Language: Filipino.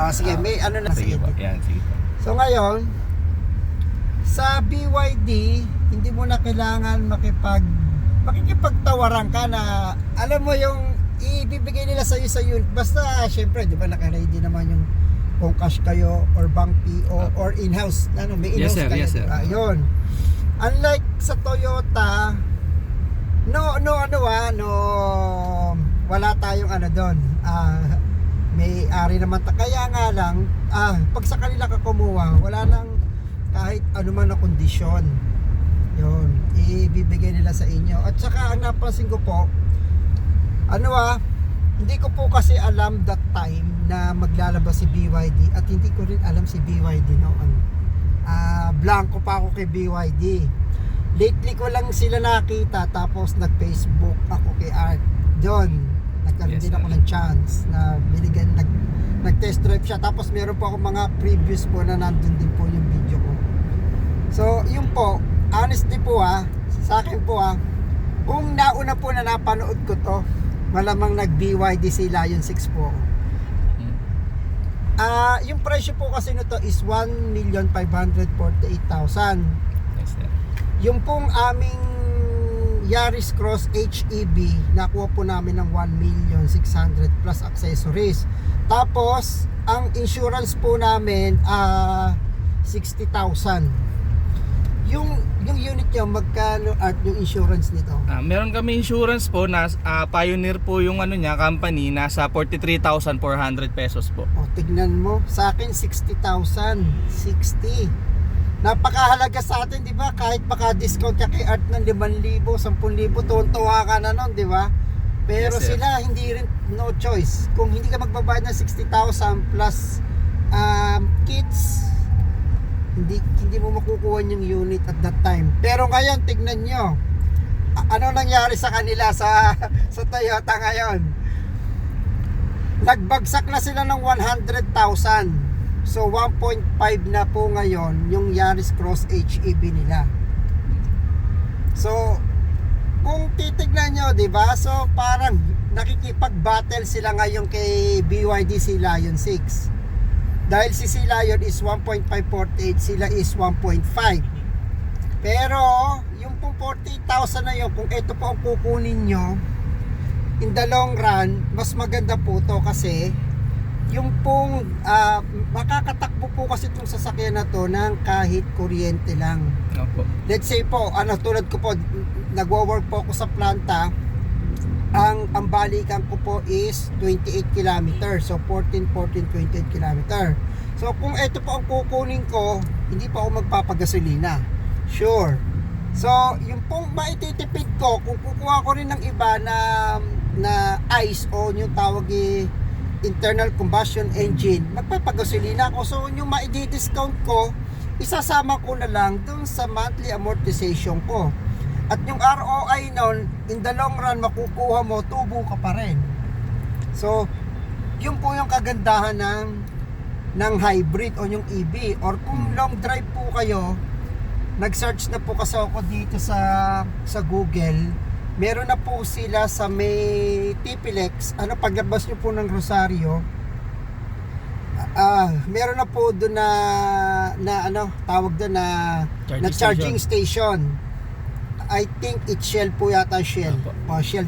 Ah, sige, may ano na Sige sige. po. Yan, sige po. So ngayon, sa BYD, hindi mo na kailangan makipag makikipagtawaran ka na alam mo yung ibibigay nila sa iyo sa unit. Basta syempre, 'di ba naka-ready naman yung kung cash kayo or bank PO Apo. or in-house, ano, may Yes, in-house sir. kayo. Yes, sir. diba? Yun. Unlike sa Toyota, no no ano ah, no wala tayong ano doon. Ah may ari naman ta kaya nga lang ah pag sa kanila ka kumuha wala nang kahit ano man na kondisyon. Yun ibibigay nila sa inyo. At saka ang napansin ko po ano ah hindi ko po kasi alam that time na maglalabas si BYD at hindi ko rin alam si BYD noon. Ah blanco pa ako kay BYD lately ko lang sila nakita tapos nag Facebook ako kay Art. Doon nagkaroon Yes, din ako ng chance na binigyan nag nag test drive siya. Tapos meron po ako mga previous po na nandun din po yung video ko. So yun po. Honestly po ha sa akin po ha kung nauna po na napanood ko to malamang nag BYD sila yung 6 po. Hmm. ah yung presyo po kasi nito is 1,548,000 Yes, sir. yung pong aming Yaris Cross HEB nakuha po namin ng 1,600,000 plus accessories. Tapos ang insurance po namin ah 60,000 yung yung unit nyo magkano at yung insurance nito? Ah, meron kami insurance po na ah, Pioneer po yung ano niya company nasa 43,400 pesos po. o tignan mo. Sa akin 60,000 60 napakahalaga sa atin di ba? Kahit baka discount ka kay Art ng 5,000 10,000 tuwan-tuwa ka na nun di ba? Pero Yes, sir. sila hindi rin no choice. Kung hindi ka magbabayad ng 60,000 plus um, kits hindi hindi mo makukuha yung unit at that time. Pero ngayon tignan nyo. Ano nangyari sa kanila sa sa Toyota ngayon? Nagbagsak na sila ng 100,000 so 1.5 na po ngayon yung Yaris Cross HEB nila so kung titignan nyo, di ba? So, parang nakikipag-battle sila ngayon kay BYD si Lion 6. Dahil si si Lion is 1.548, sila is 1.5. Pero, yung pong 40,000 na yun, kung ito po ang kukunin nyo, in the long run, mas maganda po to kasi yung pong ah, makakatakbo po kasi itong sasakyan na to ng kahit kuryente lang Opo. let's say po, ano tulad ko po, nagwo-work po ako sa planta, ang ang balikan ko po is 28 km. So 14, 14, 28 km. So kung ito po ang kukunin ko, hindi pa ako magpapagasolina. Sure. So yung pong maititipid ko, kung kukuha ko rin ng iba na na ICE o yung tawag eh, internal combustion engine, magpapagasolina ako. So yung maidi-discount ko, isasama ko na lang dun sa monthly amortization ko. At yung ROI nun, in the long run, makukuha mo, tubo ka pa rin. So, yun po yung kagandahan ng ng hybrid o yung EV. Or kung long drive po kayo, nag-search na po kasi ako dito sa sa Google, meron na po sila sa may Tipilex, ano paglabas nyo po ng Rosario, ah, meron na po doon na na ano, tawag doon na Charging na charging station. I think it's Shell po yata Shell. Opo. O Shell